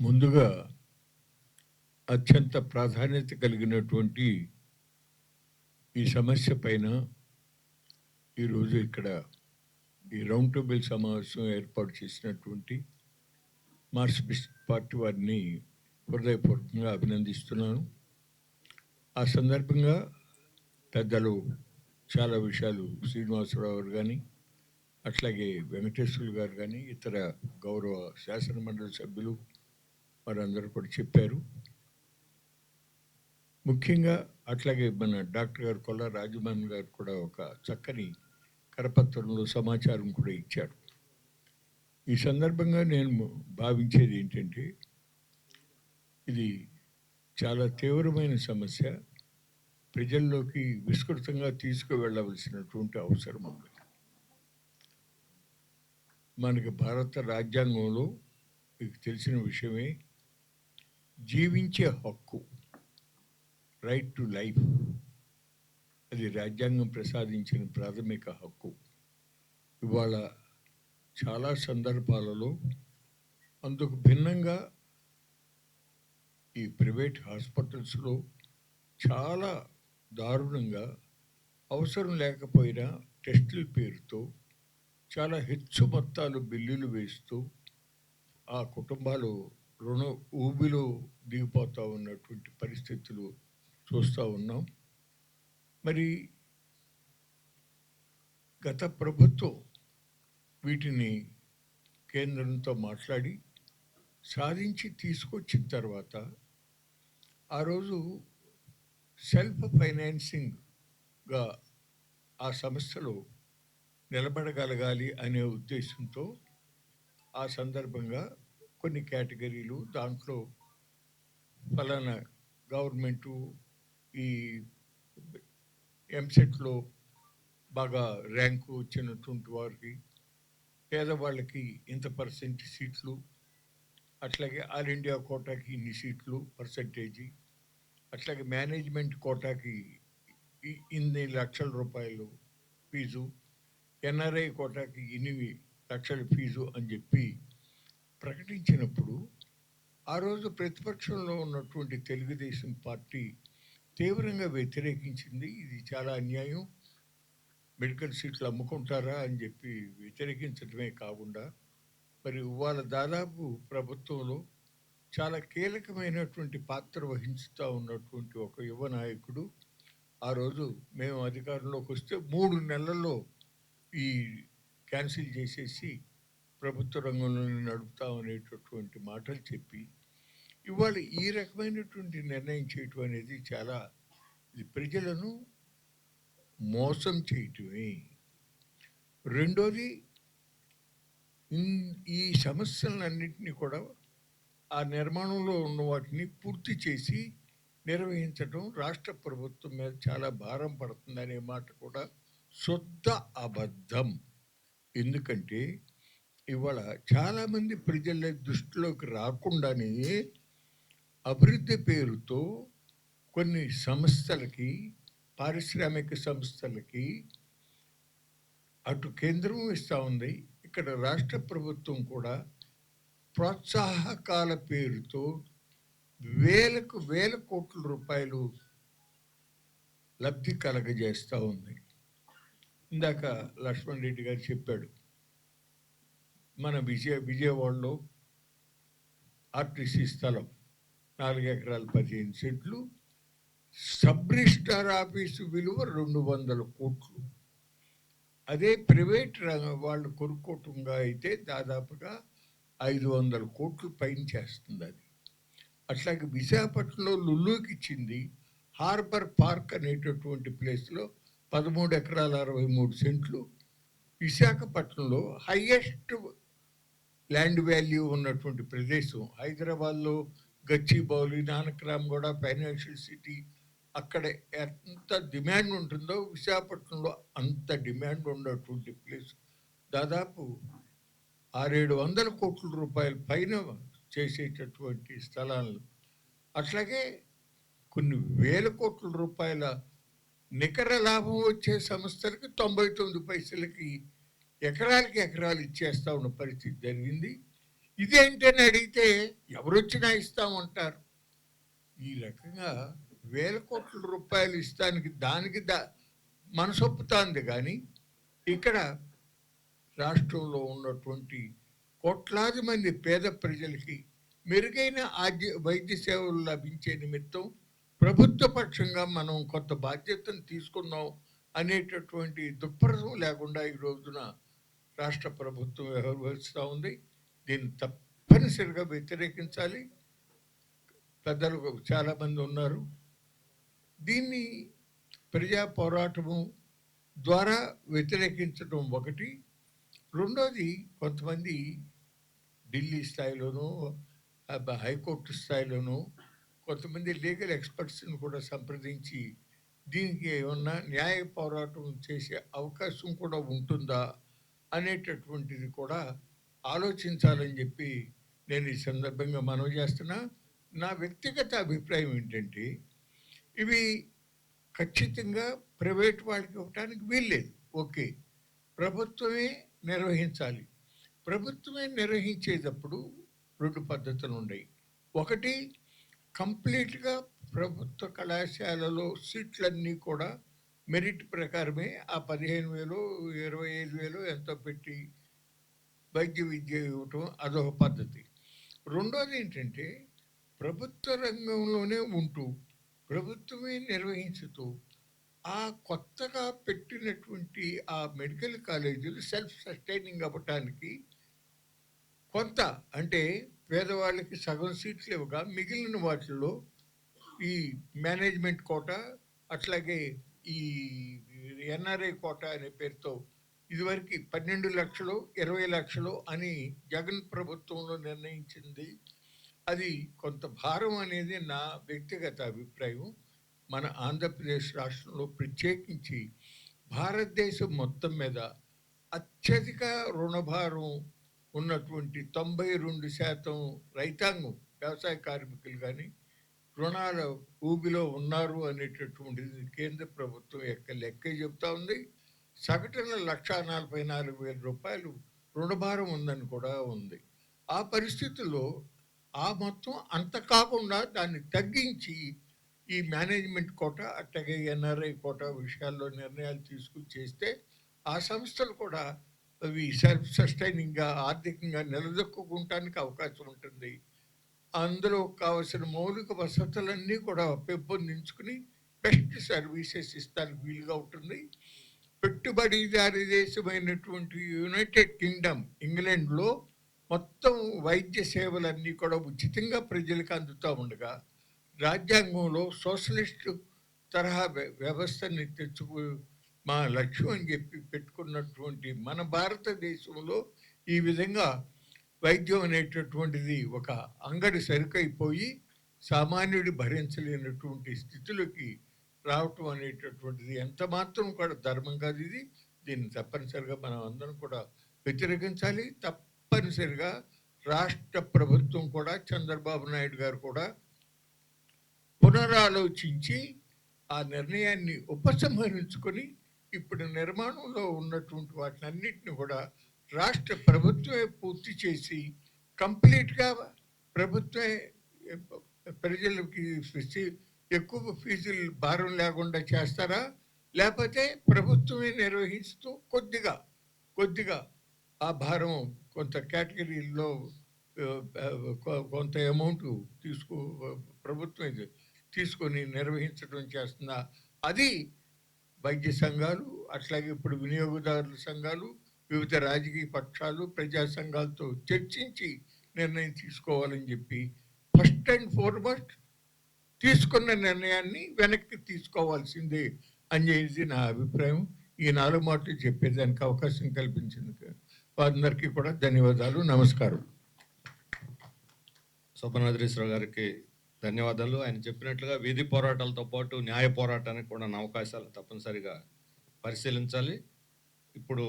ముందుగా అత్యంత ప్రాధాన్యత కలిగినటువంటి ఈ సమస్య పైన ఈరోజు ఇక్కడ ఈ రౌండ్ టేబుల్ సమావేశం ఏర్పాటు చేసినటువంటి మార్క్సిస్ట్ పార్టీ వారిని హృదయపూర్వకంగా అభినందిస్తున్నాను. ఆ సందర్భంగా పెద్దలు చాలా విషయాలు శ్రీనివాసరావు గారు కానీ అట్లాగే వెంకటేశ్వరులు గారు కానీ ఇతర గౌరవ శాసనమండలి సభ్యులు వారందరూ కూడా చెప్పారు. ముఖ్యంగా అట్లాగే మన డాక్టర్ గారు కొల్ల రాజమోహన్ గారు కూడా ఒక చక్కని కరపత్రంలో సమాచారం కూడా ఇచ్చారు. ఈ సందర్భంగా నేను భావించేది ఏంటంటే ఇది చాలా తీవ్రమైన సమస్య. ప్రజల్లోకి విస్తృతంగా తీసుకువెళ్ళవలసినటువంటి అవసరం ఉంది. మనకి భారత రాజ్యాంగంలో మీకు తెలిసిన విషయమే జీవించే హక్కు రైట్ టు లైఫ్ అది రాజ్యాంగం ప్రసాదించిన ప్రాథమిక హక్కు. ఇవాళ చాలా సందర్భాలలో అందుకు భిన్నంగా ఈ ప్రైవేట్ హాస్పిటల్స్లో చాలా దారుణంగా అవసరం లేకపోయినా టెస్టుల పేరుతో చాలా హెచ్చు మొత్తాలు బిల్లులు వేస్తూ ఆ కుటుంబాలు రుణ ఊబిలో దిగిపోతూ ఉన్నటువంటి పరిస్థితులు చూస్తూ ఉన్నాం. మరి గత ప్రభుత్వం వీటిని కేంద్రంతో మాట్లాడి సాధించి తీసుకొచ్చిన తర్వాత ఆ రోజు సెల్ఫ్ ఫైనాన్సింగ్గా ఆ సంస్థలో నిలబడగలగాలి అనే ఉద్దేశంతో ఆ సందర్భంగా కొన్ని కేటగిరీలు దాంట్లో ఫలానా గవర్నమెంటు ఈ ఎంసెట్లో బాగా ర్యాంకు వచ్చినటువంటి వారికి పేదవాళ్ళకి ఇంత పర్సెంట్ సీట్లు అట్లాగే ఆల్ ఇండియా కోటాకి ఇన్ని సీట్లు పర్సంటేజీ అట్లాగే మేనేజ్మెంట్ కోటాకి ఇన్ని లక్షల రూపాయలు ఫీజు ఎన్ఆర్ఐ కోటాకి ఇన్ని లక్షల ఫీజు అని చెప్పి ప్రకటించినప్పుడు ఆ రోజు ప్రతిపక్షంలో ఉన్నటువంటి తెలుగుదేశం పార్టీ తీవ్రంగా వ్యతిరేకించింది. ఇది చాలా అన్యాయం. మెడికల్ సీట్లు అమ్ముకుంటారా అని చెప్పి వ్యతిరేకించడమే కాకుండా మరి వాళ్ళ దాదాపు ప్రభుత్వంలో చాలా కీలకమైనటువంటి పాత్ర వహించుతూ ఉన్నటువంటి ఒక యువ నాయకుడు ఆ రోజు మేము అధికారంలోకి వస్తే మూడు నెలల్లో ఈ క్యాన్సిల్ చేసేసి ప్రభుత్వ రంగంలోనే నడుపుతాం అనేటటువంటి మాటలు చెప్పి ఇవాళ ఈ రకమైనటువంటి నిర్ణయం చేయటం అనేది చాలా ఇది ప్రజలను మోసం చేయటమే. రెండోది ఈ సమస్యలన్నింటినీ కూడా ఆ నిర్మాణంలో ఉన్న వాటిని పూర్తి చేసి నిర్వహించడం రాష్ట్ర ప్రభుత్వం మీద చాలా భారం పడుతుందనే మాట కూడా శుద్ధ అబద్ధం. ఎందుకంటే ఇవాళ చాలామంది ప్రజల దృష్టిలోకి రాకుండానే అభివృద్ధి పేరుతో కొన్ని సంస్థలకి పారిశ్రామిక సంస్థలకి అటు కేంద్రం ఇస్తూ ఉంది. ఇక్కడ రాష్ట్ర ప్రభుత్వం కూడా ప్రోత్సాహకాల పేరుతో వేలకు వేల కోట్ల రూపాయలు లబ్ధి కలగజేస్తూ ఉంది. ఇందాక లక్ష్మణ్ రెడ్డి గారు చెప్పాడు మన విజయ విజయవాడలో ఆర్టీసీ స్థలం నాలుగు ఎకరాలు పదిహేను సెంట్లు సబ్ రిజిస్టార్ ఆఫీసు విలువ రెండు వందల కోట్లు. అదే ప్రైవేట్ రంగం వాళ్ళు కొనుక్కోవటంగా అయితే దాదాపుగా ఐదు వందల కోట్లు పైన చేస్తుంది అది. అట్లాగే విశాఖపట్నంలో లుల్లుకి ఇచ్చింది హార్బర్ పార్క్ అనేటటువంటి ప్లేస్లో పదమూడు ఎకరాల అరవై మూడు సెంట్లు విశాఖపట్నంలో హయ్యెస్ట్ ల్యాండ్ వాల్యూ ఉన్నటువంటి ప్రదేశం. హైదరాబాద్లో గచ్చిబౌలి నానక్రామ్ కూడా ఫైనాన్షియల్ సిటీ అక్కడ ఎంత డిమాండ్ ఉంటుందో విశాఖపట్నంలో అంత డిమాండ్ ఉన్నటువంటి ప్లేస్. దాదాపు ఆరేడు వందల కోట్ల రూపాయల పైన చేసేటటువంటి స్థలాలు. అట్లాగే కొన్ని వేల కోట్ల రూపాయల నికర లాభం వచ్చే సంస్థలకి తొంభై తొమ్మిది పైసలకి ఎకరాలకి ఎకరాలు ఇచ్చేస్తా ఉన్న పరిస్థితి జరిగింది. ఇదేంటని అడిగితే ఎవరొచ్చినా ఇస్తామంటారు. ఈ రకంగా వేల కోట్ల రూపాయలు ఇస్తానికి దానికి దా మనసొప్పుతాంది కానీ ఇక్కడ రాష్ట్రంలో ఉన్నటువంటి కోట్లాది మంది పేద ప్రజలకి మెరుగైన ఆద్య వైద్య సేవలు లభించే నిమిత్తం ప్రభుత్వ పక్షంగా మనం కొంత బాధ్యతను తీసుకున్నాం అనేటటువంటి దుఃఖరసం లేకుండా ఈ రోజున రాష్ట్ర ప్రభుత్వం వ్యవహరిస్తూ ఉంది. దీన్ని తప్పనిసరిగా వ్యతిరేకించాలి. పెద్దలు చాలామంది ఉన్నారు. దీన్ని ప్రజా పోరాటము ద్వారా వ్యతిరేకించడం ఒకటి. రెండోది కొంతమంది ఢిల్లీ స్థాయిలోనూ హైకోర్టు స్థాయిలోనూ కొంతమంది లీగల్ ఎక్స్పర్ట్స్ని కూడా సంప్రదించి దీనికి ఏమన్నా న్యాయ పోరాటం చేసే అవకాశం కూడా ఉంటుందా? అనేటటువంటిది కూడా ఆలోచించాలని చెప్పి నేను ఈ సందర్భంగా మనవి చేస్తున్నా. నా వ్యక్తిగత అభిప్రాయం ఏంటంటే ఇవి ఖచ్చితంగా ప్రైవేట్ వాళ్ళకి ఇవ్వటానికి వీల్లేదు. ఓకే. ప్రభుత్వమే నిర్వహించాలి. ప్రభుత్వమే నిర్వహించేటప్పుడు రెండు పద్ధతులు ఉన్నాయి. ఒకటి కంప్లీట్గా ప్రభుత్వ కళాశాలలో సీట్లన్నీ కూడా మెరిట్ ప్రకారమే ఆ పదిహేను వేలు ఇరవై ఐదు వేలు ఎంతో పెట్టి వైద్య విద్య ఇవ్వటం అదొక పద్ధతి. రెండోది ఏంటంటే ప్రభుత్వ రంగంలోనే ఉంటూ ప్రభుత్వమే నిర్వహించుతూ ఆ కొత్తగా పెట్టినటువంటి ఆ మెడికల్ కాలేజీలు సెల్ఫ్ సస్టైనింగ్ అవ్వటానికి కొంత అంటే పేదవాళ్ళకి సగం సీట్లు ఇవ్వగా మిగిలిన వాటిల్లో ఈ మేనేజ్మెంట్ కోట అట్లాగే ఈ ఎన్ఆర్ఐ కోట అనే పేరుతో ఇదివరకు పన్నెండు లక్షలు ఇరవై లక్షలు అని జగన్ ప్రభుత్వంలో నిర్ణయించింది. అది కొంత భారం అనేది నా వ్యక్తిగత అభిప్రాయం. మన ఆంధ్రప్రదేశ్ రాష్ట్రంలో ప్రత్యేకించి భారతదేశం మొత్తం మీద అత్యధిక రుణభారం ఉన్నటువంటి తొంభై రెండు శాతం రైతాంగం వ్యవసాయ కార్మికులు కానీ రుణాల ఊబిలో ఉన్నారు అనేటటువంటిది కేంద్ర ప్రభుత్వం యొక్క లెక్క చెప్తా ఉంది. సగటున లక్ష నలభై నాలుగు వేల రూపాయలు రుణభారం ఉందని కూడా ఉంది. ఆ పరిస్థితుల్లో ఆ మొత్తం అంత కాకుండా దాన్ని తగ్గించి ఈ మేనేజ్మెంట్ కోట అట్టగే ఎన్ఆర్ఐ కోట విషయాల్లో నిర్ణయాలు తీసుకుని చేస్తే ఆ సంస్థలు కూడా అవి సెల్ఫ్ సస్టైనింగ్గా ఆర్థికంగా నిలదొక్కుంటానికి అవకాశం ఉంటుంది. అందులో కావలసిన మౌలిక వసతులన్నీ కూడా పెంపొందించుకుని బెస్ట్ సర్వీసెస్ ఇస్తానికి వీలుగా ఉంటుంది. పెట్టుబడిదారి దేశమైనటువంటి యునైటెడ్ కింగ్డమ్ ఇంగ్లాండ్లో మొత్తం వైద్య సేవలన్నీ కూడా ఉచితంగా ప్రజలకు అందుతూ ఉండగా రాజ్యాంగంలో సోషలిస్టు తరహా వ్య- వ్యవస్థని తెచ్చుకు మా లక్ష్యం అని చెప్పి పెట్టుకున్నటువంటి మన భారతదేశంలో ఈ విధంగా వైద్యం అనేటటువంటిది ఒక అంగడి సరుకైపోయి సామాన్యుడు భరించలేనటువంటి స్థితిలోకి రావటం అనేటటువంటిది ఎంత మాత్రం కూడా ధర్మం కాదు ఇది. దీన్ని తప్పనిసరిగా మనం అందరం కూడా వ్యతిరేకించాలి. తప్పనిసరిగా రాష్ట్ర ప్రభుత్వం కూడా చంద్రబాబు నాయుడు గారు కూడా పునరాలోచించి ఆ నిర్ణయాన్ని ఉపసంహరించుకొని ఇప్పుడు నిర్మాణంలో ఉన్నటువంటి వాటినన్నిటిని కూడా రాష్ట్ర ప్రభుత్వమే పూర్తి చేసి కంప్లీట్గా ప్రభుత్వమే ప్రజలకి ఫీ- ఎక్కువ ఫీజులు భారం లేకుండా చేస్తారా? లేకపోతే ప్రభుత్వమే నిర్వహిస్తూ కొద్దిగా కొద్దిగా ఆ భారం కొంత కేటగిరీల్లో కొంత అమౌంట్ తీసుకో ప్రభుత్వం తీసుకొని నిర్వహించడం చేస్తున్నా. అది వైద్య సంఘాలు అట్లాగే ఇప్పుడు వినియోగదారుల సంఘాలు వివిధ రాజకీయ పక్షాలు ప్రజా సంఘాలతో చర్చించి నిర్ణయం తీసుకోవాలని చెప్పి ఫస్ట్ అండ్ ఫార్మోస్ట్ తీసుకున్న నిర్ణయాన్ని వెనక్కి తీసుకోవాల్సిందే అని చెప్పేసి నా అభిప్రాయం. ఈ నాలుగు మాటలు చెప్పేదానికి అవకాశం కల్పించింది వారందరికీ కూడా ధన్యవాదాలు. నమస్కారం. శోభనాద్రీశ్వర గారికి ధన్యవాదాలు. ఆయన చెప్పినట్లుగా వీధి పోరాటాలతో పాటు న్యాయ పోరాటానికి కూడా అవకాశాలు తప్పనిసరిగా పరిశీలించాలి. ఇప్పుడు